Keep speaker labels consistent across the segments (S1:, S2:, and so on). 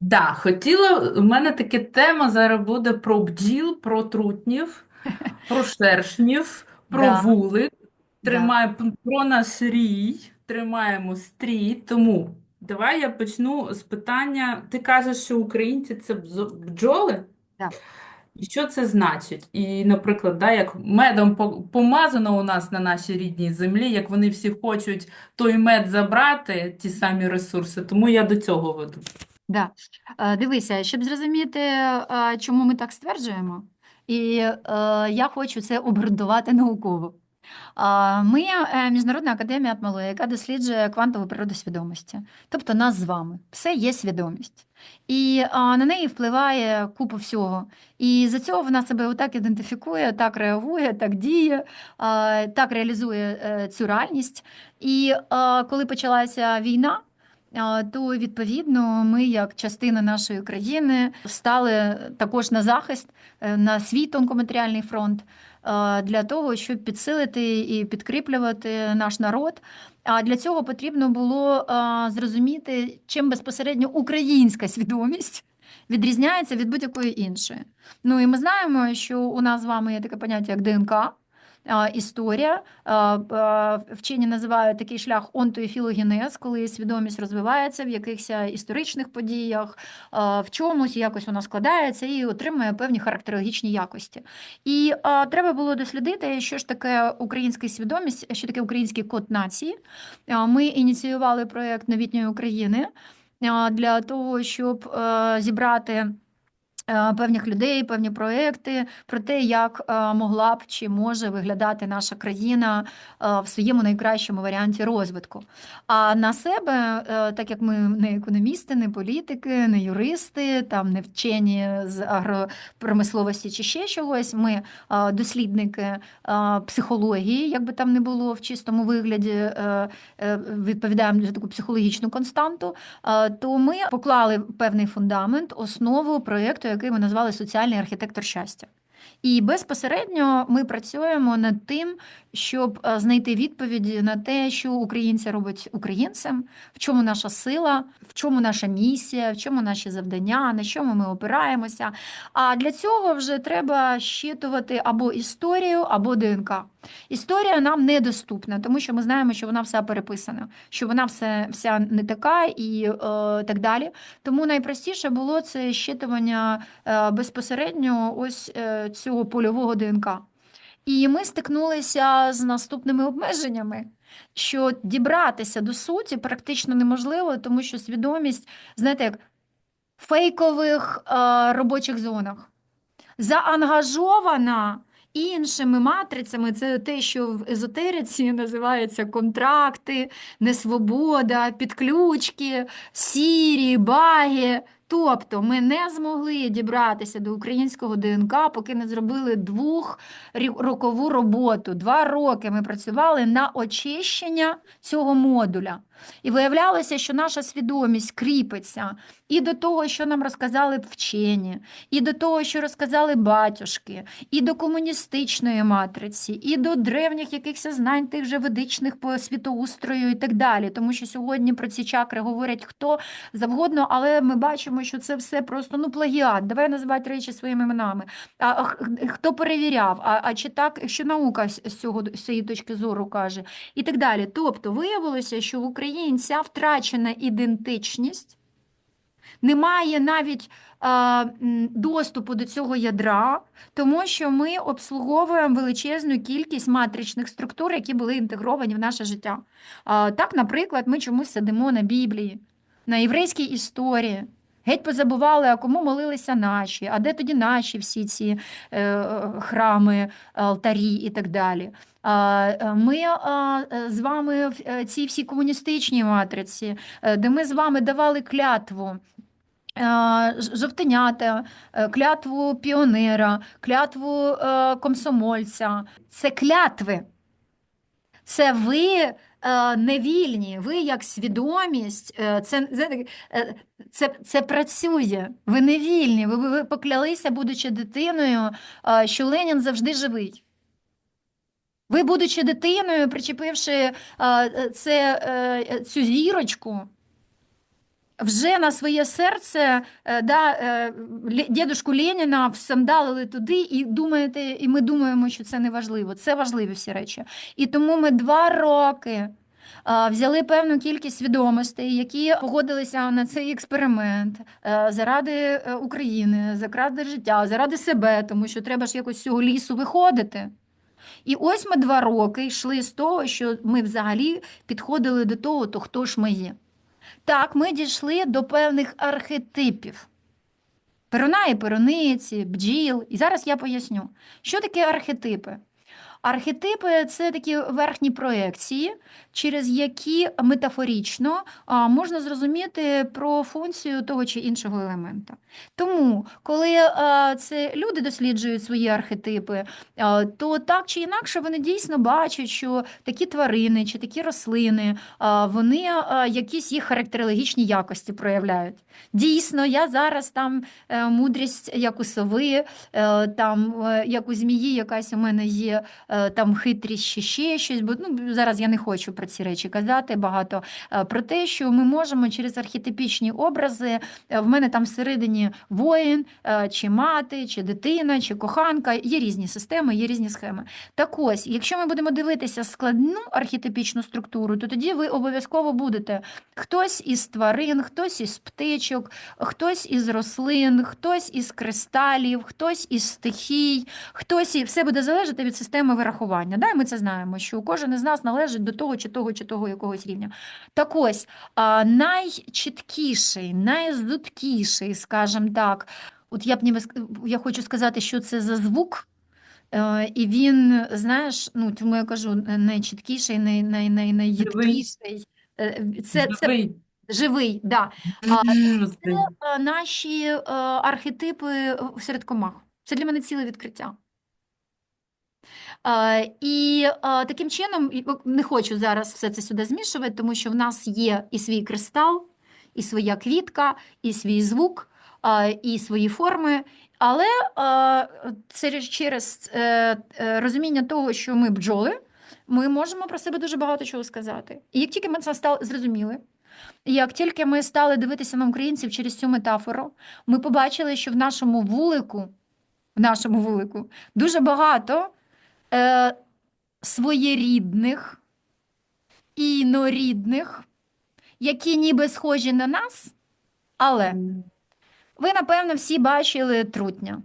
S1: Да, хотіла, у мене таке тема зараз буде про бджіл, про трутнів, про шершнів, про
S2: Да,
S1: вулик,
S2: да,
S1: тримає, про наш рій, тримаємо стрій. Тому давай я почну з питання. Ти кажеш, що українці це бзо- бджоли?
S2: да.
S1: І що це значить? І, наприклад, да, як медом по- помазано у нас на нашій рідній землі, як вони всі хочуть той мед забрати, ті самі ресурси, тому я до цього веду.
S2: Да. Е, Дивися, щоб зрозуміти, е, чому ми так стверджуємо, і е, я хочу це обґрунтувати науково. Ми Міжнародна академія Атмалої, яка досліджує квантову природу свідомості, тобто нас з вами. Все є свідомість. І на неї впливає купа всього. І за цього вона себе отак ідентифікує, так реагує, так діє, так реалізує цю реальність. І коли почалася війна, то відповідно ми, як частина нашої країни, стали також на захист е, на свій тонкоматеріальний фронт для того, щоб підсилити і підкріплювати наш народ. А для цього потрібно було зрозуміти, чим безпосередньо українська свідомість відрізняється від будь-якої іншої. Ну і ми знаємо, що у нас з вами є таке поняття як ДНК. А, Історія А, а, вчені називають такий шлях онтоефілогенез, коли свідомість розвивається в якихось історичних подіях, в чомусь якось вона складається і отримує певні характерологічні якості. І треба було дослідити, що ж таке українська свідомість, що таке український код нації. Ми ініціювали проєкт новітньої України для того, щоб е, зібрати. Е, Певних людей, певні проекти про те, як е, могла б чи може виглядати наша країна е, в своєму найкращому варіанті розвитку. А на себе, так як ми не економісти, не політики, не юристи, там не вчені з агропромисловості чи ще чогось, ми дослідники психології, як би там не було в чистому вигляді, відповідаємо за таку психологічну константу, то ми поклали певний фундамент, основу проєкту, який ми назвали Соціальний архітектор щастя. І безпосередньо ми працюємо над тим, щоб е, знайти відповіді на те, що українця робить українцем, в чому наша сила, в чому наша місія, в чому наші завдання, на чому ми опираємося. А для цього вже треба щитувати або історію, або ДНК. Історія нам недоступна, тому що ми знаємо, що вона вся переписана, що вона все, вся не така і е, так далі. Тому найпростіше було це щитування е, безпосередньо ось е, цього польового ДНК. І ми стикнулися з наступними обмеженнями, що дібратися до суті практично неможливо, тому що свідомість, знаєте, як в фейкових е, робочих зонах заангажована іншими матрицями. Це те, що в езотериці називається контракти, несвобода, підключки, сірі, баги. Тобто ми не змогли дібратися до українського ДНК, поки не зробили двохрокову роботу. Два роки ми працювали на очищення цього модуля. І виявлялося, що наша свідомість кріпиться і до того, що нам розказали вчені, і до того, що розказали батюшки, і до комуністичної матриці, і до древніх якихось знань тих же ведичних по світоустрою і так далі. Тому що сьогодні про ці чакри говорять хто завгодно, але ми бачимо, що це все просто ну плагіат. Давай називати речі своїми іменами. А, хто перевіряв? А, а чи так, що наука з цього з цієї точки зору каже, і так далі. Тобто виявилося, що в українця втрачена ідентичність. Немає навіть е, доступу до цього ядра, тому що ми обслуговуємо величезну кількість матричних структур, які були інтегровані в наше життя. Е, так, наприклад, ми чомусь сидимо на Біблії, на єврейській історії. Геть позабували, а кому молилися наші, а де тоді наші всі ці е, е, храми, алтарі і так далі. Е, Ми е, з вами в е, цій всій комуністичній матриці, де ми з вами давали клятву жовтенята, клятву піонера, клятву комсомольця. Це клятви. Це ви е, не вільні, ви як свідомість, це, це, це, працює. Ви не вільні. Ви, ви поклялися, будучи дитиною, що Ленін завжди живий. Ви, будучи дитиною, причепивши е, е, це, е, цю зірочку, вже на своє серце е, да, дідушку Леніна всандалили туди, і думаєте, і ми думаємо, що це не важливо. Це важливі всі речі. І тому ми два роки. Взяли певну кількість відомостей, які погодилися на цей експеримент заради України, заради життя, заради себе, тому що треба ж якось з цього лісу виходити. І ось ми два роки йшли з того, що ми взагалі підходили до того, то хто ж ми є. Так, ми дійшли до певних архетипів. Перуна і перуниці, бджіл. І зараз я поясню, що таке архетипи. Архетипи це такі верхні проекції, через які метафорично можна зрозуміти про функцію того чи іншого елемента. Тому, коли а, це люди досліджують свої архетипи, а, то так чи інакше вони дійсно бачать, що такі тварини чи такі рослини а, вони якісь їх характерологічні якості проявляють. Дійсно, я зараз там е, мудрість, як у сови, е, там е, як у змії, якась у мене є е, там хитрість ще щось. Бо ну зараз я не хочу про ці речі казати багато. е, Про те, що ми можемо через архетипічні образи. е, В мене там всередині воїн, е, чи мати, чи дитина, чи коханка. Є різні системи, є різні схеми. Так ось, якщо ми будемо дивитися складну архетипічну структуру, то тоді ви обов'язково будете хтось із тварин, хтось із птичок, хтось із рослин, хтось із кристалів, хтось із стихій, хтось і все буде залежати від системи вирахування. Да? Ми це знаємо, що кожен із нас належить до того чи того, чи того якогось рівня. Так ось, а, найчіткіший, найзуткіший, скажімо так, от я б ніби я хочу сказати, що це за звук. Е, І він, знаєш, ну тому я кажу, найчіткіший, най, най, най, найїдкіший. Е, Це, це
S1: Живий.
S2: да. Це е, наші е, архетипи серед комах. Це для мене ціле відкриття. І таким чином, не хочу зараз все це сюди змішувати, тому що в нас є і свій кристал, і своя квітка, і свій звук, і свої форми. Але це через е, е, розуміння того, що ми бджоли, ми можемо про себе дуже багато чого сказати. І як тільки ми це стали зрозуміли, Як тільки ми стали дивитися на українців через цю метафору, ми побачили, що в нашому вулику, в нашому вулику дуже багато е, своєрідних, інорідних, які ніби схожі на нас, але ви, напевно, всі бачили трутня.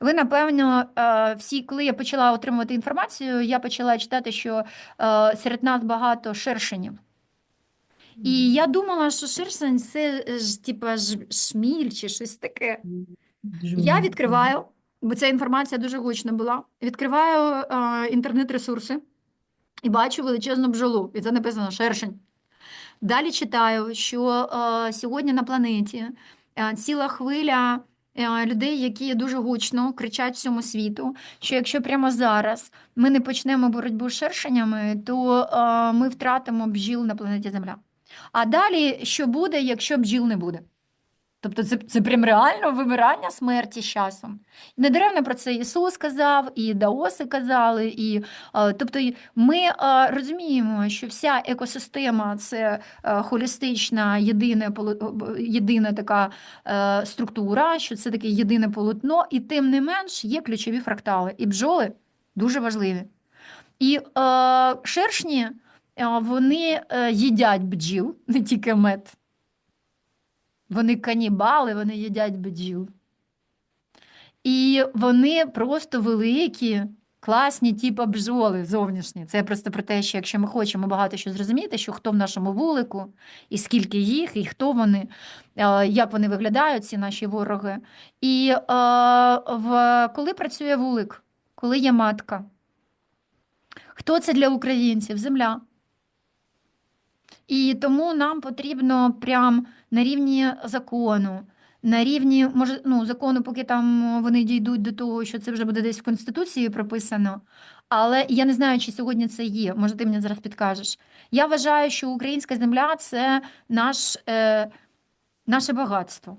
S2: Ви, напевно, е, всі, коли я почала отримувати інформацію, я почала читати, що е, серед нас багато шершенів. І я думала, що шершень це ж типа шміль чи щось таке. Я відкриваю, бо ця інформація дуже гучна була. Відкриваю е, інтернет-ресурси і бачу величезну бджолу, і це написано шершень. Далі читаю, що е, сьогодні на планеті е, ціла хвиля е, людей, які дуже гучно кричать всьому світу, що якщо прямо зараз ми не почнемо боротьбу з шершенями, то е, ми втратимо бджіл на планеті Земля. А далі, що буде, якщо бджіл не буде? Тобто це, це прям реально вимирання смерті з часом. Недаремно про це Ісус сказав, і даоси казали. І, е, тобто ми е, розуміємо, що вся екосистема це е, холістична, б- єдина така структура, що це таке єдине полотно, і тим не менш є ключові фрактали. І бджоли дуже важливі. І е, шершні вони їдять бджіл, не тільки мед. Вони канібали, вони їдять бджіл. І вони просто великі, класні, типу бджоли зовнішні. Це просто про те, що якщо ми хочемо багато що зрозуміти, що хто в нашому вулику, і скільки їх, і хто вони, е, як вони виглядають, ці наші вороги. І е, в, коли працює вулик, коли є матка, хто це для українців? Земля. І тому нам потрібно прям на рівні закону, на рівні, може, ну, закону, поки там вони дійдуть до того, що це вже буде десь в Конституції прописано. Але я не знаю, чи сьогодні це є. Може, ти мені зараз підкажеш. Я вважаю, що українська земля це наш, е, наше багатство.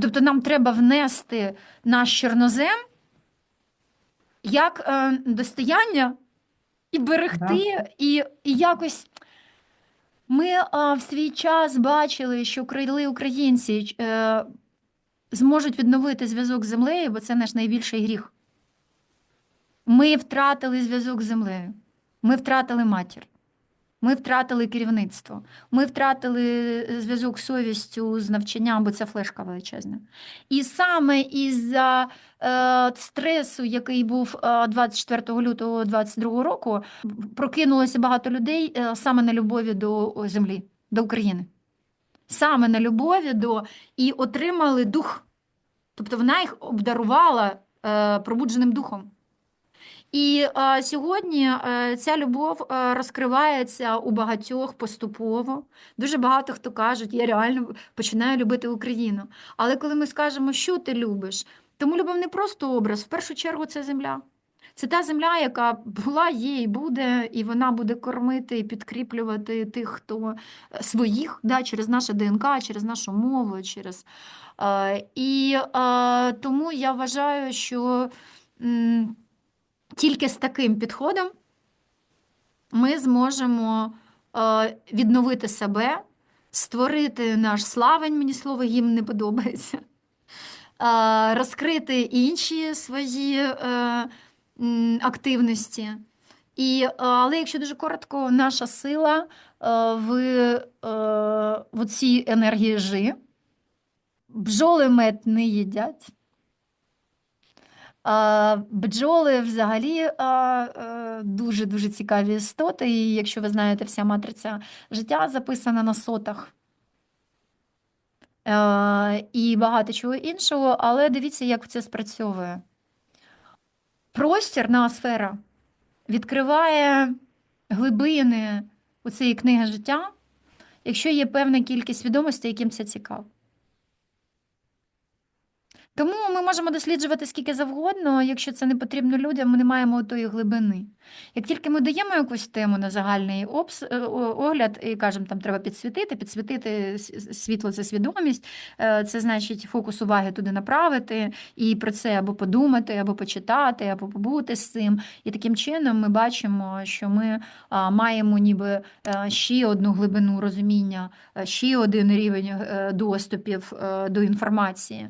S2: Тобто нам треба внести наш чорнозем як е, достояння і берегти, і, і якось Ми а, в свій час бачили, що крили українці е, зможуть відновити зв'язок з землею, бо це наш найбільший гріх. Ми втратили зв'язок з землею, ми втратили матір, ми втратили керівництво, ми втратили е, зв'язок з совістю, з навчанням, бо це флешка величезна. І саме із-за е, стресу, який був е, 24 лютого 2022 року, прокинулося багато людей е, саме на любові до землі, до України. Саме на любові до і отримали дух. Тобто вона їх обдарувала е, пробудженим духом. І е, сьогодні е, ця любов е, розкривається у багатьох поступово. Дуже багато хто кажуть, я реально починаю любити Україну. Але коли ми скажемо, що ти любиш, то ми любимо не просто образ, в першу чергу це земля. Це та земля, яка була, є і буде, і вона буде кормити і підкріплювати тих, хто е, своїх, да, через наше ДНК, через нашу мову, через. Е, і е, тому я вважаю, що м, тільки з таким підходом ми зможемо е, відновити себе, створити наш славень, мені слово гімн не подобається, е, розкрити інші свої е, активності. І, але якщо дуже коротко, наша сила в, в цій енергії жи. Бджоли мед не їдять. Бджоли взагалі дуже-дуже цікаві істоти. І якщо ви знаєте, вся матриця життя записана на сотах. Е, І багато чого іншого, але дивіться, як це спрацьовує. Простір ноосфера відкриває глибини у цієї книги життя, якщо є певна кількість відомостей, яким це цікаво. Тому ми можемо досліджувати скільки завгодно, якщо це не потрібно людям, ми не маємо тої глибини. Як тільки ми даємо якусь тему на загальний обс... е, огляд і кажемо, там треба підсвітити, підсвітити світло це свідомість, е, це значить фокус уваги туди направити, і про це або подумати, або почитати, або побути з цим. І таким чином ми бачимо, що ми маємо ніби е, ще одну глибину розуміння, ще один рівень доступів до інформації.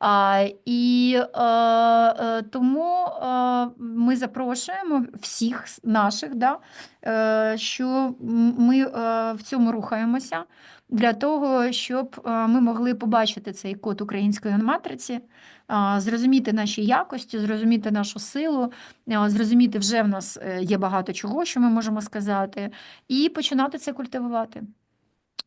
S2: А, і е, е, тому е, ми запрошуємо всіх наших, да, е, що ми е, в цьому рухаємося для того, щоб е, ми могли побачити цей код української матриці, зрозуміти наші якості, зрозуміти нашу силу, зрозуміти, вже в нас е, є багато чого, що ми можемо сказати, і починати це культивувати.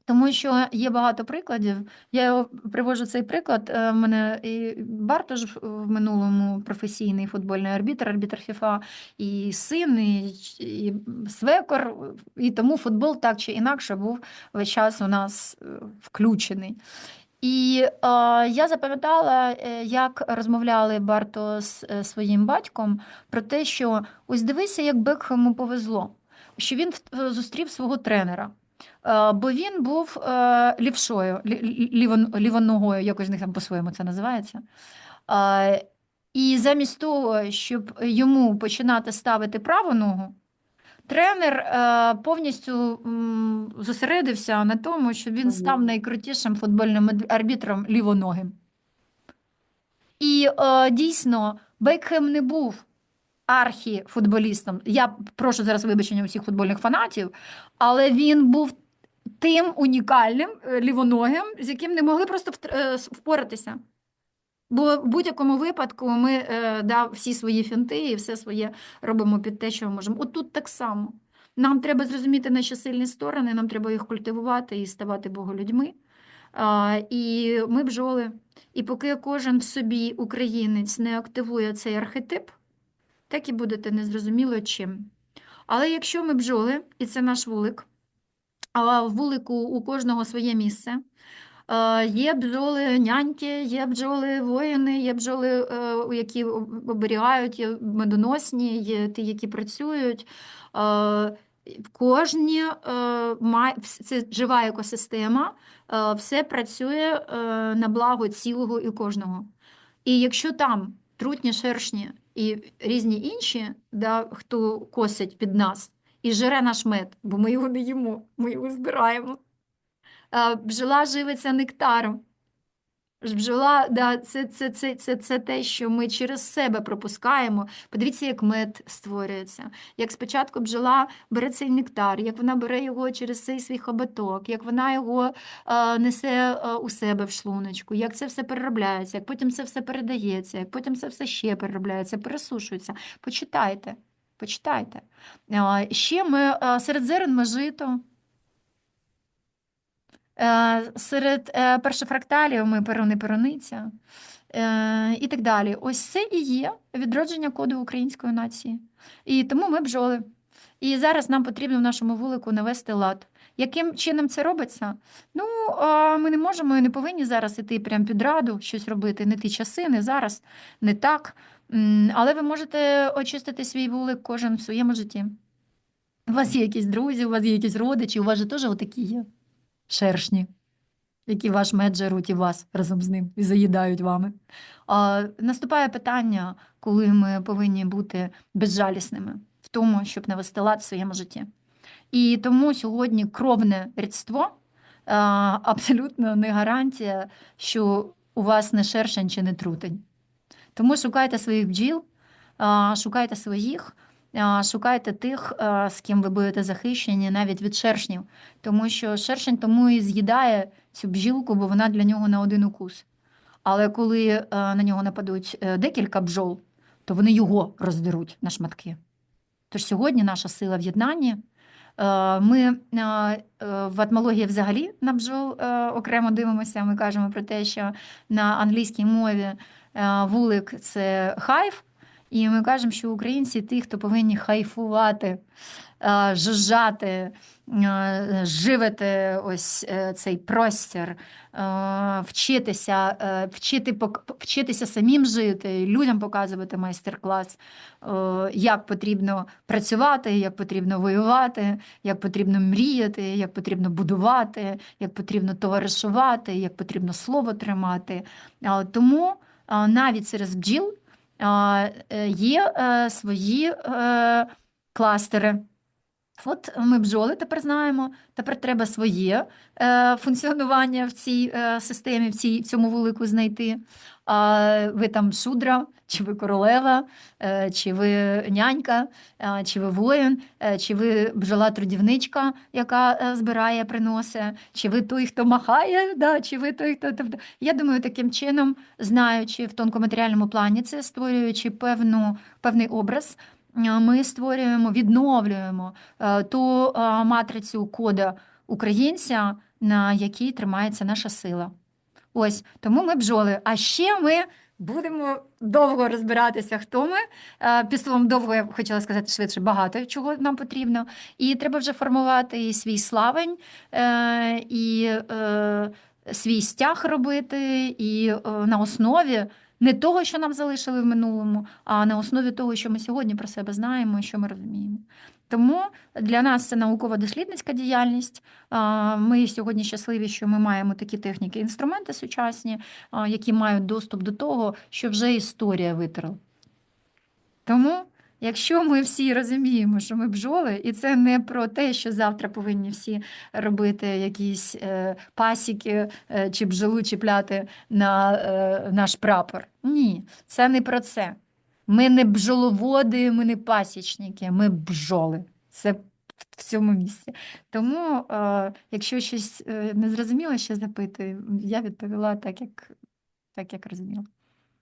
S2: Тому що є багато прикладів. Я його привожу цей приклад. Е, В мене і Бартош в минулому професійний футбольний арбітр, арбітр ФІФА, і син, і, і свекор, і тому футбол так чи інакше був весь час у нас е, включений. І е, я запам'ятала, е, як розмовляли Барто з своїм батьком про те, що ось дивися, як Бекхему повезло, що він зустрів свого тренера. Е, Бо він був е, лівшою, лі- лі- лівон- лівоногою, якось них там по-своєму це називається. Е, І замість того, щоб йому починати ставити праву ногу, тренер повністю зосередився на тому, щоб він став найкрутішим футбольним арбітром лівоногим. І дійсно, Бекхем не був архіфутболістом. Я прошу зараз вибачення всіх футбольних фанатів, але він був тим унікальним е, лівоногим, з яким не могли просто е, впоратися. Бо в будь-якому випадку ми е, да, всі свої фінти і все своє робимо під те, що ми можемо. От тут так само. Нам треба зрозуміти наші сильні сторони, нам треба їх культивувати і ставати боголюдьми. І ми бджоли. І поки кожен в собі українець не активує цей архетип, так і будете незрозуміло чим. Але якщо ми бджоли, і це наш вулик, а в вулику у кожного своє місце. Е, Є бджоли няньки, є бджоли воїни, є бджоли, е, які оберігають, є медоносні, є ті, які працюють. Е, вс- це жива екосистема, все працює на благо цілого і кожного. І якщо там трутні, шершні і різні інші, да, хто косить під нас, і жере наш мед, бо ми його не їмо, ми його збираємо. Бжила живиться нектаром. Бджола, да, це, це, це, це, це те, що ми через себе пропускаємо. Подивіться, як мед створюється. Як спочатку бджола бере цей нектар, як вона бере його через цей свій хоботок, як вона його е, несе е, у себе в шлуночку, як це все переробляється, як потім це все передається, як потім це все ще переробляється, пересушується. Почитайте, почитайте. Е, ще ми е, серед зерен ми жито. Е, Серед е, першофракталів ми перони перониця е, і так далі. Ось це і є відродження коду української нації. І тому ми бджоли. І зараз нам потрібно в нашому вулику навести лад. Яким чином це робиться? Ну, ми не можемо і не повинні зараз іти прямо під раду, щось робити. Не ті часи, не зараз, не так. Але ви можете очистити свій вулик кожен в своєму житті. У вас є якісь друзі, у вас є якісь родичі, у вас же теж отакі є шершні, які ваш мед жеруть і вас разом з ним і заїдають вами. А, наступає питання, коли ми повинні бути безжалісними в тому, щоб навести лад в своєму житті. І тому сьогодні кровне рідство а, абсолютно не гарантія, що у вас не шершень чи не трутень. Тому шукайте своїх бджіл, а, шукайте своїх, шукайте тих, з ким ви будете захищені навіть від шершнів. Тому що шершень тому і з'їдає цю бджілку, бо вона для нього на один укус. Але коли е, на нього нападуть е, декілька бджол, то вони його роздеруть на шматки. Тож сьогодні наша сила в єднанні. Е, Ми е, е, в атмології взагалі на бджол е, окремо дивимося. Ми кажемо про те, що на англійській мові е, вулик це хайв, і ми кажемо, що українці ті, хто повинні хайфувати, е, жужжати, е, живити ось е, цей простір, вчитися, вчити, вчитися самим жити, людям показувати майстер-клас, як потрібно працювати, як потрібно воювати, як потрібно мріяти, як потрібно будувати, як потрібно товаришувати, як потрібно слово тримати. Тому навіть серед бджіл є е, свої е, кластери. От ми бджоли тепер знаємо, тепер треба своє е, функціонування в цій е, системі, в, цій, в цьому вулику знайти. А ви там шудра, чи ви королева, е, чи ви нянька, е, чи ви воїн, е, чи ви бджола-трудівничка, яка е, збирає, приносить, чи ви той, хто махає, да, чи ви той, хто. Тобто, я думаю, таким чином, знаючи в тонкоматеріальному плані це, створюючи певну, певний образ, ми створюємо, відновлюємо е, ту е, матрицю кода українця, на якій тримається наша сила. Ось тому ми бджоли. А ще ми будемо довго розбиратися, хто ми. Е, Під словом довго я хотіла сказати швидше багато чого нам потрібно. І треба вже формувати і свій славень, е, і е, свій стяг робити, і е, на основі не того, що нам залишили в минулому, а на основі того, що ми сьогодні про себе знаємо і що ми розуміємо. Тому для нас це науково-дослідницька діяльність. Ми сьогодні щасливі, що ми маємо такі техніки, інструменти сучасні, які мають доступ до того, що вже історія витерла. Тому, якщо ми всі розуміємо, що ми бджоли, і це не про те, що завтра повинні всі робити якісь е, пасіки е, чи бджолу чіпляти на е, наш прапор. Ні, це не про це. Ми не бджоловоди, ми не пасічники, ми бджоли. Це в цьому місці. Тому, якщо щось е, незрозуміло ще запитує, я відповіла так, як, так, як розуміла.